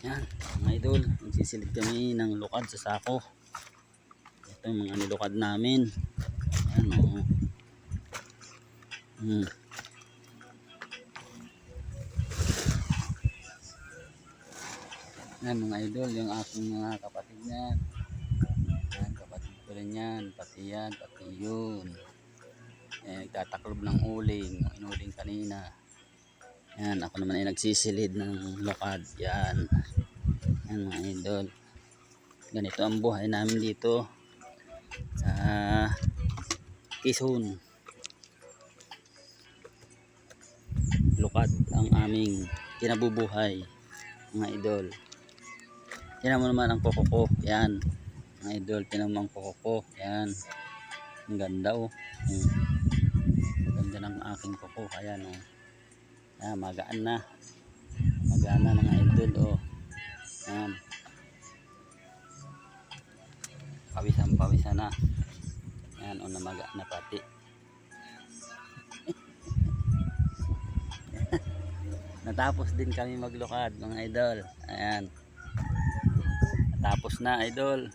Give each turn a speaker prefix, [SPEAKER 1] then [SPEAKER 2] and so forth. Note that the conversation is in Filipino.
[SPEAKER 1] Yan, mga idol, magsisilid kami ng lukad sa sako. Ito yung mga nilukad namin. Yan, oo. Hmm. Yan mga idol, yung aking mga kapatid niyan. Yan, kapatid ko rin yan. Pati yan, pati yun. Yan, nagtataklob ng uling. Inuling kanina. Yan, ako naman ay nagsisilid ng lokad. Yan. Yan mga idol. Ganito ang buhay namin dito sa Quezon. Lukad ang aming kinabubuhay mga idol. Tinan mo naman ang koko ko. Yan. Mga idol, tinan mo ang koko ko. Yan. Ang ganda oh. Ang ganda ng aking koko. Ayan oh. Yan, magaan na. Magaan na mga idol oh. Yan. Pawisan pawisan na. Yan oh, namaga na pati. Natapos din kami maglukad mga idol. Ayan. Natapos na idol.